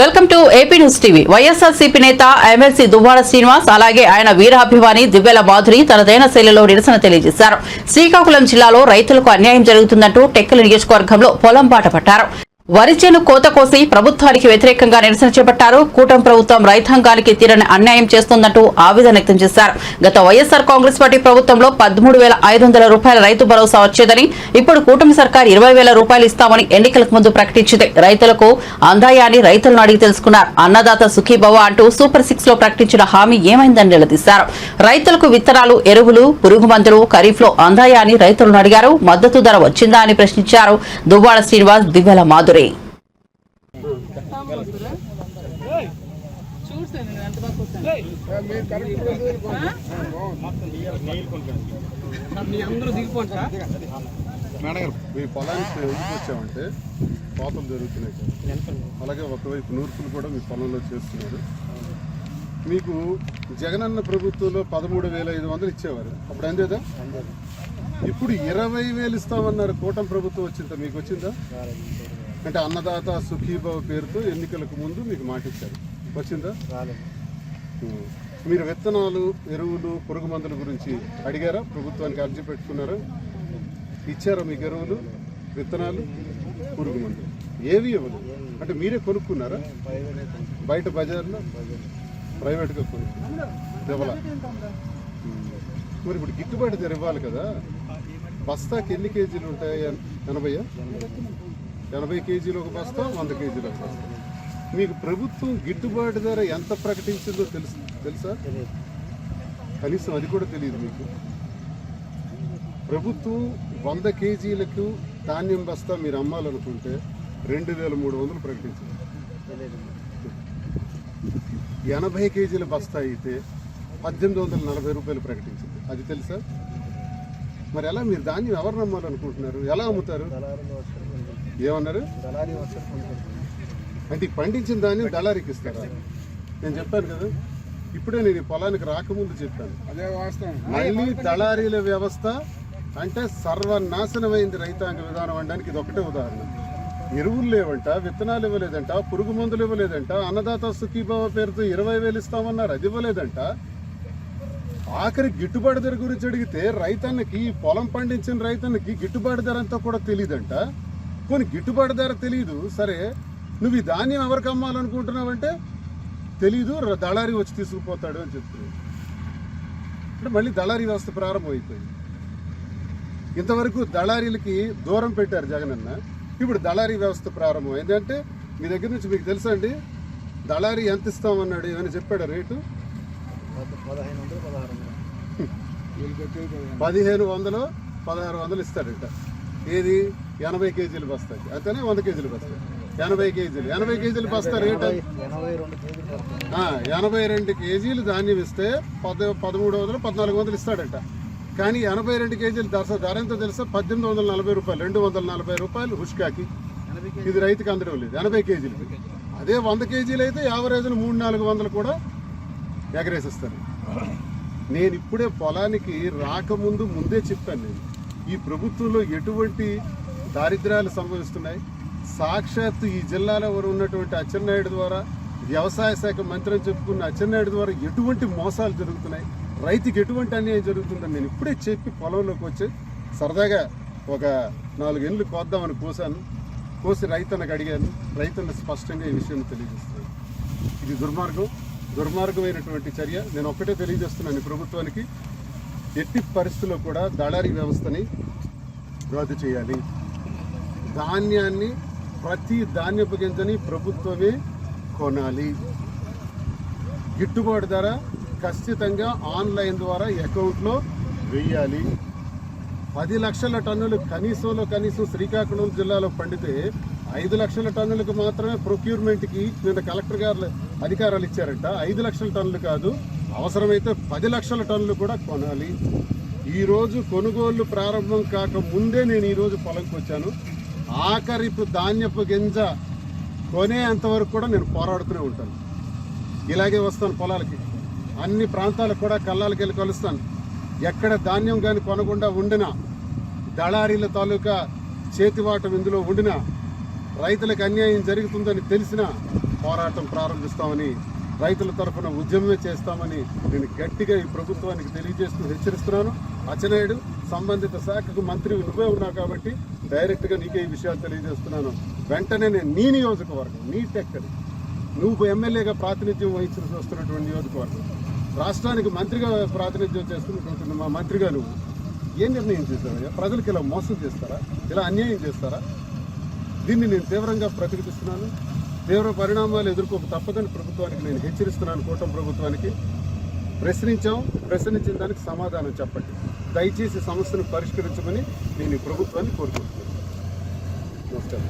Welcome to AP news TV. YSRCP నేత MLC Duvvada Srinivas అలాగే ఆయన వీరాభిమాని దివ్యల మాధురి తనదైన శైలిలో నిరసన తెలియజేశారు. శ్రీకాకుళం జిల్లాలో రైతులకు అన్యాయం జరుగుతుందంటూ టెక్కల నియోజకవర్గంలో పొలం బాట పట్టారు. వరి చేను కోత కోసి ప్రభుత్వానికి వ్యతిరేకంగా నిరసన చేపట్టారు. కూటమి ప్రభుత్వం రైతాంగానికి తీరని అన్యాయం చేస్తుందంటూ ఆవేదన వ్యక్తం చేశారు. గత వైఎస్ఆర్ కాంగ్రెస్ పార్టీ ప్రభుత్వంలో పదమూడు వేల ఐదు వందల రూపాయల రైతు భరోసా వచ్చేదని ఇప్పుడు కూటమి సర్కార్ ఇరవై వేల రూపాయలు ఇస్తామని ఎన్నికలకు ముందు ప్రకటించింది. రైతులకు అందాయాన్ని రైతులను అడిగి తెలుసుకున్నారు. అన్నదాత సుఖీభవ అంటూ సూపర్ సిక్స్లో ప్రకటించిన హామీ ఏమైందని నిలదీశారు. రైతులకు విత్తనాలు ఎరువులు పురుగు మందులు ఖరీఫ్లో అందాయాన్ని రైతులను అడిగారు. మద్దతు ధర వచ్చిందా అని ప్రశ్నించారు. దువ్వాడ శ్రీనివాస్ దివ్యల మాధురి. మేడం గారు మీ పొలానికి ఎందుకు వచ్చామంటే కోపం జరుగుతున్నాయి. అలాగే ఒకవైపు నూర్పులు కూడా మీ పొలంలో చేస్తున్నారు. మీకు జగనన్న ప్రభుత్వంలో పదమూడు వేల ఐదు వందలు ఇచ్చేవారు. అప్పుడు అందేదా ఇప్పుడు ఇరవై వేలు ఇస్తామన్నారు కూటమి ప్రభుత్వం వచ్చిందా? మీకు వచ్చిందా? అంటే అన్నదాత సుఖీభావ పేరుతో ఎన్నికలకు ముందు మీకు మాటిచ్చారు. వచ్చిందా? రాలేదు మీరు విత్తనాలు ఎరువులు పురుగు మందుల గురించి అడిగారా? ప్రభుత్వానికి అర్జీ పెట్టుకున్నారా? ఇచ్చారా మీకు ఎరువులు విత్తనాలు పురుగు మందులు? ఏవి ఇవ్వలేదు. అంటే మీరే కొనుక్కున్నారా? బయట బజార్లో? ప్రైవేట్గా కొనుక్కున్నారా? మరి ఇప్పుడు గిట్టుబాటు ధర ఇవ్వాలి కదా. బస్తాకి ఎన్ని కేజీలు ఉంటాయి? ఎనభై ఎనభై కేజీలు ఒక బస్తా వంద కేజీలు ఒక బస్తా. మీకు ప్రభుత్వం గిట్టుబాటు ధర ఎంత ప్రకటించిందో తెలుసు తెలుసా? కనీసం అది కూడా తెలియదు మీకు. ప్రభుత్వం వంద కేజీలకు ధాన్యం బస్తా మీరు అమ్మాలనుకుంటే రెండు వేల మూడు వందలు ప్రకటించింది ఎనభై కేజీల బస్తా అయితే పద్దెనిమిది వందల నలభై రూపాయలు ప్రకటించింది. అది తెలుసా? మరి ఎలా మీరు ధాన్యం ఎవరు నమ్మాలనుకుంటున్నారు? ఎలా అమ్ముతారు? ఏమన్నారు? అంటే పండించిన ధాన్యం దళారికి ఇస్తారా. నేను చెప్పాను కదా. ఇప్పుడే నేను ఈ పొలానికి రాకముందు చెప్పాను. అదే వాస్తవం. మళ్ళీ దళారీల వ్యవస్థ అంటే సర్వనాశనమైంది రైతాంగ విధానం అనడానికి ఇది ఒకటే ఉదాహరణ. ఎరువులు లేవంట విత్తనాలు ఇవ్వలేదంట పురుగు మందులు ఇవ్వలేదంట అన్నదాత సుఖీభావ పేరుతో ఇరవై వేలు ఇస్తామన్నారు అది ఇవ్వలేదంట. ఆఖరి గిట్టుబాటు ధర గురించి అడిగితే రైతన్నకి పొలం పండించిన రైతన్నకి గిట్టుబాటు ధర అంతా కూడా తెలియదంట కొన్ని గిట్టుబాటు ధర తెలియదు సరే నువ్వు ఈ ధాన్యం ఎవరికి అమ్మాలనుకుంటున్నావంటే తెలీదు దళారీ వచ్చి తీసుకుపోతాడు అని చెప్తున్నాడు. అంటే మళ్ళీ దళారీ వ్యవస్థ ప్రారంభమైపోయింది ఇంతవరకు దళారీలకి దూరం పెట్టారు జగనన్న ఇప్పుడు దళారీ వ్యవస్థ ప్రారంభం ఏంటంటే మీ దగ్గర నుంచి మీకు తెలుసా అండి? దళారీ ఎంత ఇస్తామన్నాడు? ఏమైనా చెప్పాడు రేటు? పదిహేను వందలు పదహారు వందలు ఇస్తాడట. ఏది? ఎనభై కేజీలు బస్తాకి. అంతేనే? వంద కేజీలు బస్తాయి ఎనభై కేజీలు. ఎనభై కేజీలు బస్తా రేటు? ఎనభై రెండు కేజీలు కేజీలు ధాన్యం ఇస్తే పద పదమూడు వందలు పద్నాలుగు వందలు ఇస్తాడట. కానీ ఎనభై రెండు కేజీలు ధర ధర ఎంతో తెలుసా? పద్దెనిమిది వందల నలభై రూపాయలు రెండు వందల నలభై రూపాయలు హుష్కాకి ఇది రైతుకి అందడం లేదు. ఎనభై కేజీలకి అదే వంద కేజీలు అయితే యావరేజ్ను మూడు నాలుగు వందలు కూడా ఎగరేసిస్తారు. నేను ఇప్పుడే పొలానికి రాకముందు ముందే చెప్పాను నేను. ఈ ప్రభుత్వంలో ఎటువంటి దారిద్ర్యాలు సంభవిస్తున్నాయి? సాక్షాత్తు ఈ జిల్లాలో ఉన్నటువంటి అచ్చెన్నాయుడు ద్వారా వ్యవసాయ శాఖ మంత్రి అని చెప్పుకున్న అచ్చెన్నాయుడు ద్వారా ఎటువంటి మోసాలు జరుగుతున్నాయి రైతుకి ఎటువంటి అన్యాయం జరుగుతుందని నేను ఇప్పుడే చెప్పి పొలంలోకి వచ్చి సరదాగా ఒక నాలుగేళ్ళు కోద్దామని కోసాను. కోసి రైతన్నకు అడిగాను. రైతన్న స్పష్టంగా ఈ విషయాన్ని తెలియజేస్తున్నాను ఇది దుర్మార్గం. దుర్మార్గమైనటువంటి చర్య. నేను ఒక్కటే తెలియజేస్తున్నాను ప్రభుత్వానికి. ఎట్టి పరిస్థితుల్లో కూడా దళారీ వ్యవస్థని రద్దు చేయాలి. ధాన్యాన్ని ప్రతి ధాన్యపు గింజని ప్రభుత్వమే కొనాలి. గిట్టుబాటు ధర ఖచ్చితంగా ఆన్లైన్ ద్వారా అకౌంట్లో వేయాలి. పది లక్షల టన్నులు కనీసంలో కనీసం శ్రీకాకుళం జిల్లాలో పండితే ఐదు లక్షల టన్నులకు మాత్రమే ప్రొక్యూర్మెంట్కి నిన్న కలెక్టర్ గారు అధికారాలు ఇచ్చారంట. ఐదు లక్షల టన్నులు కాదు అవసరమైతే పది లక్షల టన్నులు కూడా కొనాలి. ఈరోజు కొనుగోళ్ళు ప్రారంభం కాక ముందే నేను ఈరోజు పొలంకి వచ్చాను ఆఖరిపు ధాన్యపు గింజ కొనేంతవరకు కూడా నేను పోరాడుతూనే ఉంటాను. ఇలాగే వస్తాను పొలాలకి. అన్ని ప్రాంతాలకు కూడా కళ్ళాలకి వెళ్ళి కలుస్తాను. ఎక్కడ ధాన్యం కానీ కొనకుండా ఉండినా దళారీల తాలూకా చేతివాటం ఇందులో ఉండినా రైతులకు అన్యాయం జరుగుతుందని తెలిసినా పోరాటం ప్రారంభిస్తామని రైతుల తరఫున ఉద్యమమే చేస్తామని నేను గట్టిగా ఈ ప్రభుత్వానికి తెలియజేస్తూ హెచ్చరిస్తున్నాను. అచ్చెన్నాయుడు సంబంధిత శాఖకు మంత్రి నువ్వే ఉన్నావు కాబట్టి డైరెక్ట్గా నీకే ఈ విషయాలు తెలియజేస్తున్నాను. వెంటనే నేను నీ నియోజకవర్గం నీ టెక్కడి నువ్వు ఎమ్మెల్యేగా ప్రాతినిధ్యం వహించిన వస్తున్నటువంటి నియోజకవర్గం. రాష్ట్రానికి మంత్రిగా ప్రాతినిధ్యం చేస్తున్నటువంటి మా మంత్రిగా నువ్వు ఏం నిర్ణయం చేశావయ్యా? ప్రజలకు ఇలా మోసం చేస్తారా? ఇలా అన్యాయం చేస్తారా? దీన్ని నేను తీవ్రంగా ప్రతిఘటిస్తున్నాను. తీవ్ర పరిణామాలు ఎదుర్కోక తప్పదని ప్రభుత్వానికి నేను హెచ్చరిస్తున్నాను. కూటమి ప్రభుత్వానికి ప్రశ్నించాం. ప్రశ్నించిన దానికి సమాధానం చెప్పండి. దయచేసి సమస్యను పరిష్కరించమని నేను ప్రభుత్వాన్ని కోరుకుంటున్నాను. నమస్కారం